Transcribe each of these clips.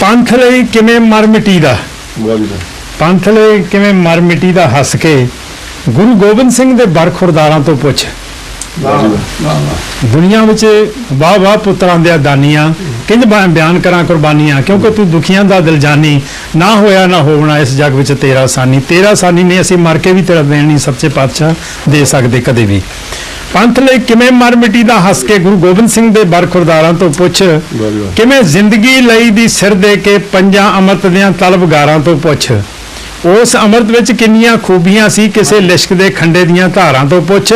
ਪੰਥ ਲਈ ਕਿਵੇਂ ਮਰ ਮਿਟੀ ਦਾ। ਪੰਥ ਲਈ ਕਿਵੇਂ ਮਰ ਮਿਟੀ ਦਾ ਹੱਸ ਕੇ ਗੁਰੂ ਗੋਬਿੰਦ ਸਿੰਘ ਦੇ ਬਰਖੁਰਦਾਰਾਂ ਤੋਂ ਪੁੱਛ। ਦੁਨੀਆ ਵਿੱਚ ਵਾਹ ਵਾਹ ਪੁੱਤਰਾਂ ਦੇ ਦਾਨੀਆਂ ਕਿੰਜ ਬਿਆਨ ਕਰਾਂ ਕੁਰਬਾਨੀਆਂ? ਕਿਉਂਕਿ ਤੂੰ ਦੁਖੀਆਂ ਦਾ ਦਿਲ ਜਾਨੀ ਨਾ ਹੋਇਆ ਨਾ ਹੋਣਾ ਇਸ ਜੱਗ ਵਿੱਚ ਤੇਰਾ ਸਾਨੀ। ਤੇਰਾ ਸਾਨੀ ਨੇ ਅਸੀਂ ਮਰ ਕੇ ਵੀ ਤੇਰਾ ਦੇਣ ਨਹੀਂ ਸੱਚੇ ਪਾਤਸ਼ਾਹ ਦੇ ਸਕਦੇ ਕਦੇ ਵੀ। ਪੰਥ ਲਈ ਕਿਵੇਂ ਮਰ ਮਿਟੀ ਦਾ ਹੱਸ ਕੇ ਗੁਰੂ ਗੋਬਿੰਦ ਸਿੰਘ ਦੇ ਬਰਖੁਰਦਾਰਾਂ ਤੋਂ ਪੁੱਛ। ਕਿਵੇਂ ਜ਼ਿੰਦਗੀ ਲਈ ਦੀ ਸਿਰ ਦੇ ਕੇ ਪੰਜਾਂ ਅੰਮ੍ਰਿਤ ਦੀਆਂ ਤਲਬਗਾਰਾਂ ਤੋਂ ਪੁੱਛ ਉਸ ਅੰਮ੍ਰਿਤ ਵਿੱਚ ਕਿੰਨੀਆਂ ਖੂਬੀਆਂ ਸੀ ਕਿਸੇ ਲਿਸ਼ਕ ਦੇ ਖੰਡੇ ਦੀਆਂ ਧਾਰਾਂ ਤੋਂ ਪੁੱਛ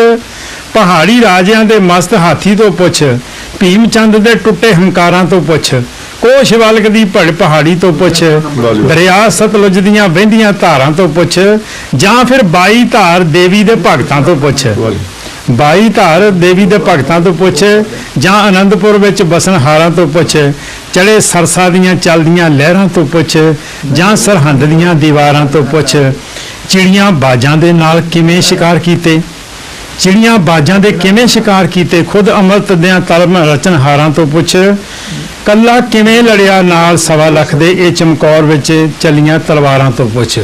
ਪਹਾੜੀ ਰਾਜਿਆਂ ਦੇ ਮਸਤ ਹਾਥੀ ਤੋਂ ਪੁੱਛ ਭੀਮ ਚੰਦ ਦੇ ਟੁੱਟੇ ਹੰਕਾਰਾਂ ਤੋਂ ਪੁੱਛ ਕੋਸ਼ ਵਾਲਕ ਦੀ ਭੜ ਪਹਾੜੀ ਤੋਂ ਪੁੱਛ। ਦਰਿਆ ਸਤਲੁਜ ਦੀਆਂ ਵਹਿੰਦੀਆਂ ਧਾਰਾਂ ਤੋਂ ਪੁੱਛ ਜਾਂ ਫਿਰ 22 ਧਾਰ ਦੇਵੀ ਦੇ ਭਗਤਾਂ ਤੋਂ ਪੁੱਛ ਬਾਈ ਧਾਰ ਦੇਵੀ ਦੇ ਭਗਤਾਂ ਤੋਂ ਪੁੱਛ, ਜਾਂ ਆਨੰਦਪੁਰ ਵਿੱਚ ਬਸਣ ਹਾਰਾਂ ਤੋਂ ਪੁੱਛ, ਚੜੇ ਸਰਸਾ ਦੀਆਂ ਚਲਦੀਆਂ ਲਹਿਰਾਂ ਤੋਂ ਪੁੱਛ, ਜਾਂ ਸਰਹੰਦ ਦੀਆਂ ਦੀਵਾਰਾਂ ਤੋਂ ਪੁੱਛ, ਚਿੜੀਆਂ ਬਾਜਾਂ ਦੇ ਨਾਲ ਕਿਵੇਂ ਸ਼ਿਕਾਰ ਕੀਤੇ? ਚਿੜੀਆਂ ਬਾਜਾਂ ਦੇ ਕਿਵੇਂ ਸ਼ਿਕਾਰ ਕੀਤੇ? ਖੁਦ ਅੰਮ੍ਰਿਤ ਦਿਆਂ ਤਰਮ ਰਚਨਹਾਰਾਂ ਤੋਂ ਪੁੱਛ, ਕੱਲਾ ਕਿਵੇਂ ਲੜਿਆ ਨਾਲ ਸਵਾ ਲੱਖ ਦੇ ਇਹ ਚਮਕੌਰ ਵਿੱਚ ਚੱਲੀਆਂ ਤਲਵਾਰਾਂ ਤੋਂ ਪੁੱਛ।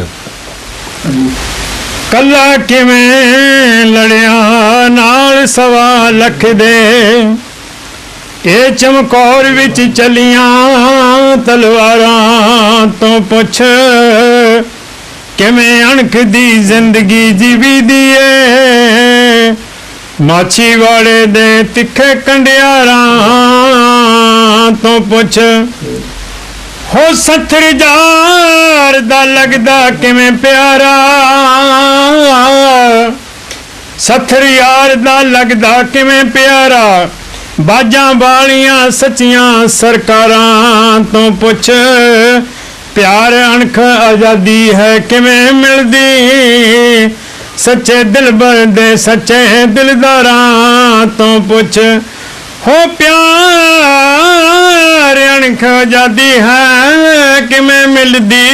ਕੱਲਾ ਕਿਵੇਂ ਲੜਿਆ ਨਾਲ ਸਵਾ ਲੱਖ ਦੇ? ਇਹ ਚਮਕੌਰ ਵਿੱਚ ਚਲੀਆਂ ਤਲਵਾਰਾਂ ਤੋਂ ਪੁੱਛ, ਕਿਵੇਂ ਅਣਖ ਦੀ ਜ਼ਿੰਦਗੀ ਜੀਵੀ ਦੀ ਏ ਮਾਛੀ ਵਾਲੇ ਦੇ ਤਿੱਖੇ ਕੰਡਿਆਰਾਂ ਤੋਂ ਪੁੱਛ, ਹੋ ਸੱਥਰ ਜਾ ਦਾ ਲੱਗਦਾ ਕਿਵੇਂ ਪਿਆਰਾ? ਸੱਥਰ ਯਾਰ ਦਾ ਲੱਗਦਾ ਕਿਵੇਂ ਪਿਆਰਾ? ਬਾਜਾਂ ਵਾਲੀਆਂ ਸੱਚੀਆਂ ਸਰਕਾਰਾਂ ਤੋਂ ਪੁੱਛ। ਪਿਆਰ ਅਣਖ ਆਜ਼ਾਦੀ ਹੈ ਕਿਵੇਂ ਮਿਲਦੀ? ਸੱਚੇ ਦਿਲਬਰ ਦੇ ਸੱਚੇ ਦਿਲਦਾਰਾਂ ਤੋਂ ਪੁੱਛ। ਹੋ ਪਿਆਰ ਅਣਖ ਆਜ਼ਾਦੀ ਹੈ ਕਿਵੇਂ ਮਿਲਦੀ?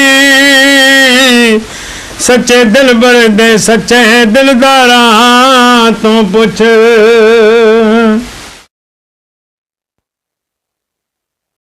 ਸੱਚੇ ਦਿਲਬਰ ਦੇ ਸੱਚੇ ਦਿਲਦਾਰਾਂ ਤੋਂ ਪੁੱਛ।